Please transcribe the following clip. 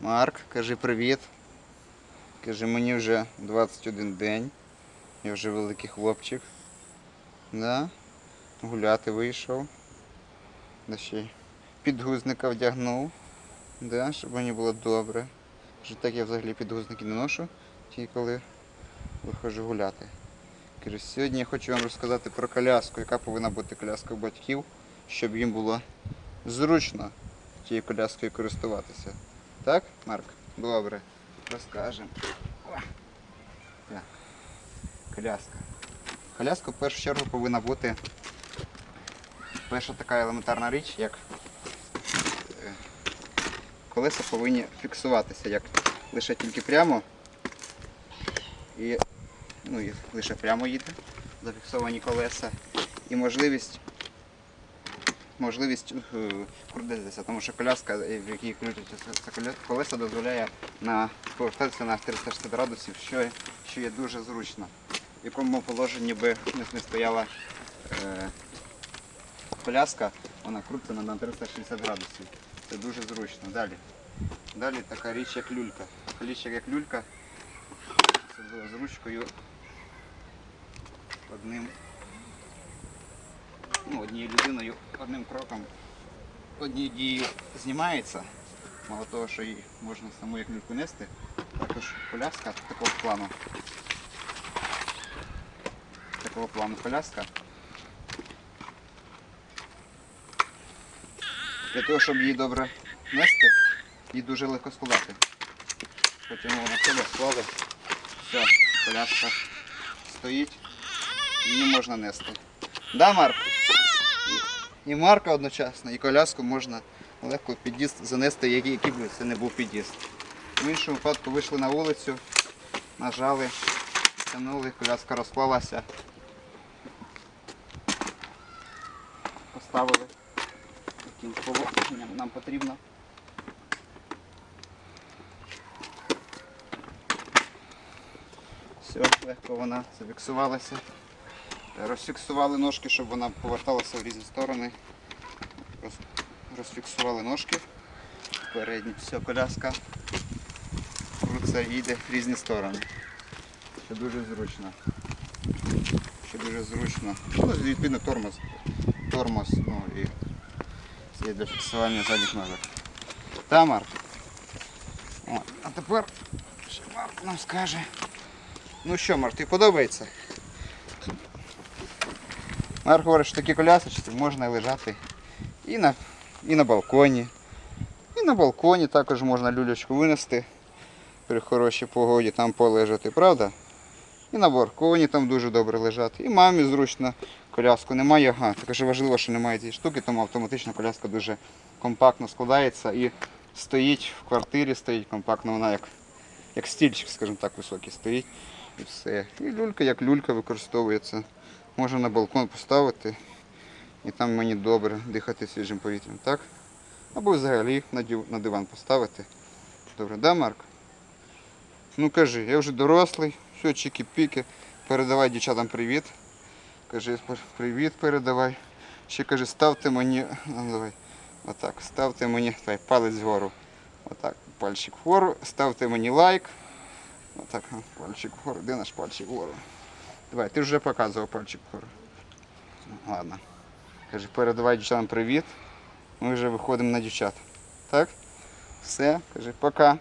Марк, кажи привіт. Кажи, мені вже 21 день. Я вже великий хлопчик. Да? Гуляти вийшов. Да ще й підгузника вдягнув. Да? Щоб мені було добре. Вже так я взагалі підгузники не ношу, тільки коли виходжу гуляти. Кажу, сьогодні я хочу вам розказати про коляску, яка повинна бути коляска батьків, щоб їм було зручно тією коляскою користуватися. Так, Марк? Добре. Розкажемо. Так. Коляска. Коляска в першу чергу повинна бути перша така елементарна річ, як е, колеса повинні фіксуватися як лише тільки прямо і, ну, і лише прямо їде, зафіксовані колеса. І можливість можливість е, крутитися, тому що коляска, е, в якій крутяться колеса, дозволяє повертатися на 360 градусів, що, що є дуже зручно. В якому положенні би не, стояла е, коляска, вона крутиться на, на 360 градусів. Це дуже зручно. Далі. Далі така річ, як люлька. Річ, як люлька, з, ручкою одним однією людиною одним кроком, однією дією знімається. Мало того, що її можна саму як люльку нести, також коляска такого плану. Такого плану коляска. Для того, щоб її добре нести, її дуже легко складати. Потягнули на себе, склали. Все, коляска стоїть, її можна нести. Да, Марк? І, Марка одночасно, і коляску можна легко в під'їзд занести, який, який би це не був під'їзд. В іншому випадку вийшли на вулицю, нажали, тягнули, коляска розклалася. Поставили, яким положенням нам потрібно. Все, легко вона зафіксувалася. Розфіксували ножки, щоб вона поверталася в різні сторони. Роз- Розфіксували ножки. Передні. Все, коляска. Крутиться і йде в різні сторони. Що дуже зручно. Що дуже зручно. Ну, відповідно тормоз. Тормоз, ну і це для фіксування задніх ножок. Та Марк. От. А тепер ще Марк нам скаже. Ну що, Марк, тобі подобається? Марк говорить, що такі колясочки можна лежати і на, і на балконі. І на балконі також можна люлячку винести при хорошій погоді, там полежати, правда? І на балконі там дуже добре лежати. І мамі зручно коляску немає. Ага, також важливо, що немає цієї штуки, тому автоматично коляска дуже компактно складається і стоїть в квартирі, стоїть компактно, вона як, як стільчик, скажімо так, високий стоїть. І все. І люлька як люлька використовується. Можна на балкон поставити і там мені добре дихати свіжим повітрям, так? Або взагалі на, диван поставити. Добре, да, Марк? Ну кажи, я вже дорослий, все, чики-піки. Передавай дівчатам привіт. Кажи привіт передавай. Ще кажи, ставте мені. Ну, давай. Отак, ставте мені давай, палець вгору. Отак, пальчик вгору, ставте мені лайк. Отак, пальчик вгору. Де наш пальчик вгору? Давай, ти вже показував пальчик вгору. Ладно. Каже, передавай дівчатам привіт. Ми вже виходимо на дівчат. Так? Все, каже, пока.